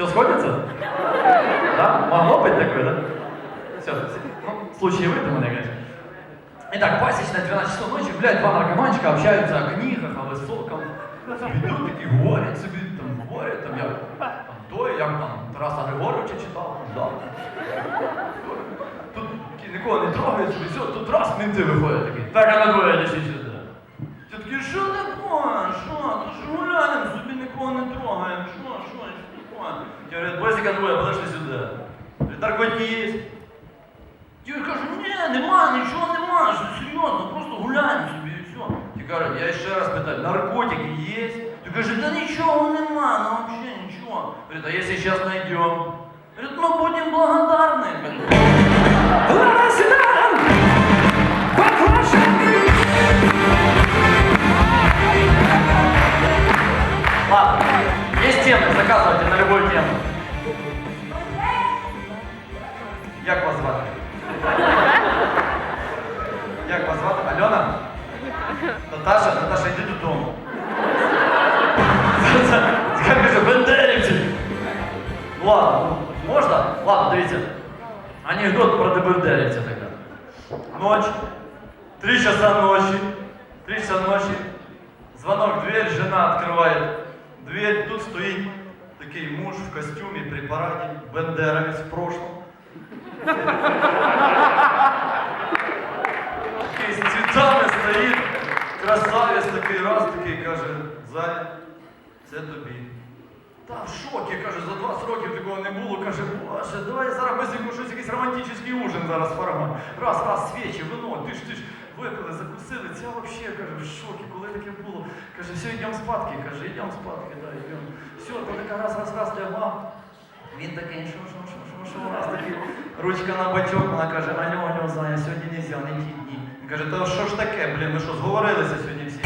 Все сходится? Да? Могло быть такое, да? Все, ну, случай выдуманный, конечно. Итак, пасечная 12 часов ночи, блядь, два наркоманчика общаются о книгах, о высоком. Йдуть такі говорять собі, там говорять, там як там той, як там Тараса Григоровича читав, там, да. Тут нікого не трогають, собі, все, тут раз мінти виходять такі, так, а на двоє лишіть сюди. Ти такі, що таке? Що? говорю, Босика двоє, подошли сюди. Говорю, Наркотики є? Ті кажуть, ні, нема, нічого нема, що серйозно, просто гуляємо собі і все. Ті кажуть, я ще раз питаю, наркотики є? Ти кажеш, да нічого нема, ну взагалі нічого. Говорит, а якщо зараз знайдемо? Говорит, ну будемо благодарні. Ладно, есть темы, заказывайте на любую тему. Як вас звати? Як вас звати? Альона? Наташа, Наташа, йди додому. Скажи, бендерівці. Ладно, можна? Ладно, дивіться. Анекдот про дебендерівця тогда. Ночь. Три часа ночи. Три часа ночи. Звонок в дверь, жена открывает дверь. Тут стоит такий муж в костюме при параде, бендеровец в прошлом. Такий з цвітами стоїть, красавець такий раз такий каже, Зая, це тобі. Та в шокі, каже, за 20 років такого не було. Каже, боже, давай зараз быстренько щось якийсь романтичний ужин зараз формат. Раз, раз, свічі, вино, ти ж ти ж випили, закусили. Це взагалі, каже, в шокі, коли таке було. Каже, все, йдемо спадки, каже, йдемо спадки, да, йдемо. Все, ручка, раз, раз, раз, лягла. Він такий, що, що, що, що, що, раз такий. Ручка на бачок, вона каже, альо, нього знає, сьогодні не можна, не ті дні. Він каже, та що ж таке, блін, ми що, зговорилися сьогодні всі?